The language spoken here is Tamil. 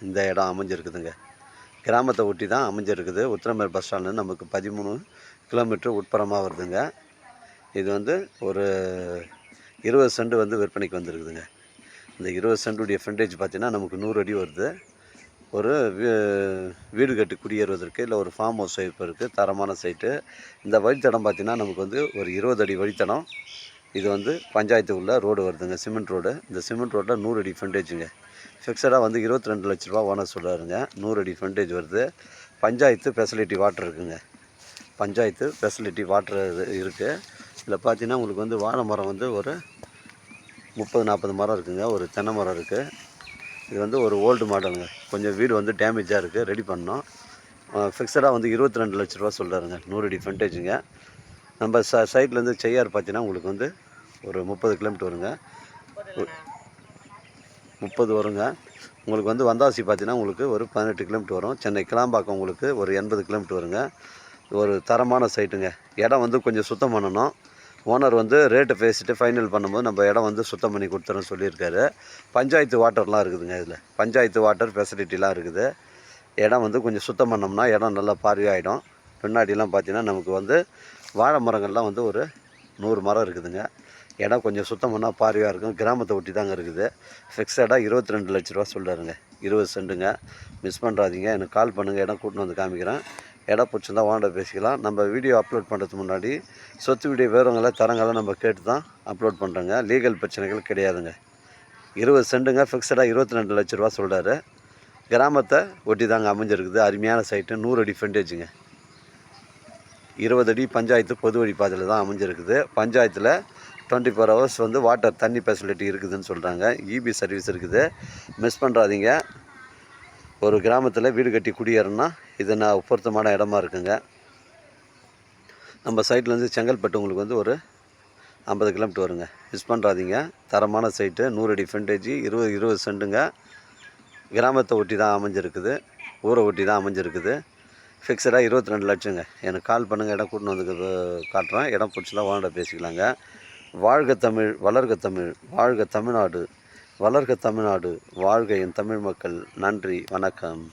இந்த இடம் அமைஞ்சிருக்குதுங்க. கிராமத்தை ஒட்டி தான் அமைஞ்சிருக்குது. உத்திரமேரூர் பஸ் ஸ்டாண்டு நமக்கு பதிமூணு கிலோமீட்டர் உட்புறமாக வருதுங்க. இது வந்து ஒரு இருபது சென்ட் வந்து விற்பனைக்கு வந்திருக்குதுங்க. இந்த இருபது சென்ட்டுடைய ஃப்ரண்டேஜ் பார்த்தீங்கன்னா நமக்கு நூறு அடி வருது. ஒரு வீ- வீடு கட்டி குடியேறுவதற்கு இல்லை ஒரு ஃபார்ம் ஹவுஸ் வைப்பதற்கு தரமான சைட்டு இந்த வழித்தடம் பார்த்திங்கன்னா நமக்கு வந்து ஒரு இருபது அடி வழித்தடம். இது வந்து பஞ்சாயத்து ரோடு வருதுங்க சிமெண்ட் ரோடு. இந்த சிமெண்ட் ரோட்டில் நூறு அடி ஃப்ரண்டேஜுங்க ஃபிக்ஸடாக வந்து இருபத்தி ரெண்டு லட்ச ரூபா ஓனர் சொல்கிறாருங்க நூறு அடி ஃப்ரண்டேஜ் வருது. பஞ்சாயத்து ஃபெசிலிட்டி வாட்டர் இருக்குங்க. பஞ்சாயத்து ஃபெசிலிட்டி வாட்டர் இருக்குது இதில் பார்த்தீங்கன்னா உங்களுக்கு வந்து வாழை மரம் வந்து ஒரு முப்பது நாற்பது மரம் இருக்குங்க. ஒரு தென்னை மரம் இருக்குது இது வந்து ஒரு ஓல்டு மாடலுங்க கொஞ்சம் வீடு வந்து டேமேஜாக இருக்குது ரெடி பண்ணோம் ஃபிக்ஸடாக வந்து இருபத்தி ரெண்டு லட்ச ரூபா சொல்கிறாருங்க நூறு அடி ஃப்ரண்டேஜுங்க நம்ம ச சைட்லேருந்து செய்யார் பார்த்தீங்கன்னா உங்களுக்கு வந்து ஒரு முப்பது கிலோமீட்டர் வருங்க. முப்பது வருங்க. உங்களுக்கு வந்து வந்தாசி பார்த்தீங்கன்னா உங்களுக்கு ஒரு பதினெட்டு கிலோமீட்டர் வரும். சென்னை கிளாம்பாக்கம் உங்களுக்கு ஒரு எண்பது கிலோமீட்டர் வருங்க. ஒரு தரமான சைட்டுங்க. இடம் வந்து கொஞ்சம் சுத்தம் பண்ணணும். ஓனர் வந்து ரேட்டு பேசிட்டு ஃபைனல் பண்ணும்போது நம்ம இடம் வந்து சுத்தம் பண்ணி கொடுத்துறோன்னு சொல்லியிருக்காரு. பஞ்சாயத்து வாட்டர்லாம் இருக்குதுங்க இதில். பஞ்சாயத்து வாட்டர் ஃபெசிலிட்டிலாம் இருக்குது. இடம் வந்து கொஞ்சம் சுத்தம் பண்ணோம்னா இடம் நல்லா பார்வையாயிடும். பின்னாடிலாம் பார்த்தீங்கன்னா நமக்கு வந்து வாழை மரங்கள்லாம் வந்து ஒரு நூறு மரம் இருக்குதுங்க. இடம் கொஞ்சம் சுத்தம் பண்ணால் பார்வையாக இருக்கும். கிராமத்தை ஒட்டி தாங்க இருக்குது. ஃபிக்ஸடாக இருபத்தி ரெண்டு லட்ச ரூபா சொல்கிறாருங்க இருபது சென்ட்டுங்க மிஸ் பண்ணுறாதீங்க எனக்கு கால் பண்ணுங்கள் இடம் கூட்டின்னு வந்து காமிக்கிறேன். இடம் பிடிச்சிருந்தா வாண்ட பேசிக்கலாம். நம்ம வீடியோ அப்லோட் பண்ணுறதுக்கு முன்னாடி சொத்து வீடியோ விவரங்களை தரங்களை நம்ம கேட்டு தான் அப்லோட் பண்ணுறோங்க லீகல் பிரச்சனைகள் கிடையாதுங்க. இருபது சென்ட்டுங்க ஃபிக்ஸடாக இருபத்தி ரெண்டு லட்ச ரூபா சொல்கிறாரு கிராமத்தை ஒட்டி தாங்க அமைஞ்சிருக்குது. அருமையான சைட்டு நூறு அடி ஃப்ரண்டேஜுங்க இருபது அடி பஞ்சாயத்து பொது வழிபாதையில் தான் அமைஞ்சிருக்குது. பஞ்சாயத்தில் டுவெண்ட்டி ஃபோர் ஹவர்ஸ் வந்து வாட்டர் தண்ணி ஃபெசிலிட்டி இருக்குதுன்னு சொல்கிறாங்க இபி சர்வீஸ் இருக்குது. மிஸ் பண்ணுறாதீங்க ஒரு கிராமத்தில் வீடு கட்டி குடியேறணும்னா இது நான் பொருத்தமான இடமா இருக்குங்க. நம்ம சைட்லேருந்து செங்கல்பட்டு உங்களுக்கு வந்து ஒரு ஐம்பது கிலோமீட்டர் வருங்க. மிஸ் பண்ணுறாதீங்க தரமான சைட்டு நூறு அடி ஃப்ரண்டேஜ் இருபது இருபது சென்ட்டுங்க கிராமத்தை ஒட்டி தான் அமைஞ்சிருக்குது. ஊரை ஒட்டி தான் அமைஞ்சிருக்குது. ஃபிக்ஸடாக இருபத்தி ரெண்டு லட்சங்க. எனக்கு கால் பண்ணுங்கள் இடம் கூட்டின்னு வந்து காட்டுறேன். இடம் பிடிச்சலாம் வாங்கிட்ட பேசிக்கலாங்க. வாழ்க தமிழ் வளர்க தமிழ் வாழ்க தமிழ்நாடு வளர்க தமிழ்நாடு வாழ்க என் தமிழ் மக்கள். நன்றி வணக்கம்.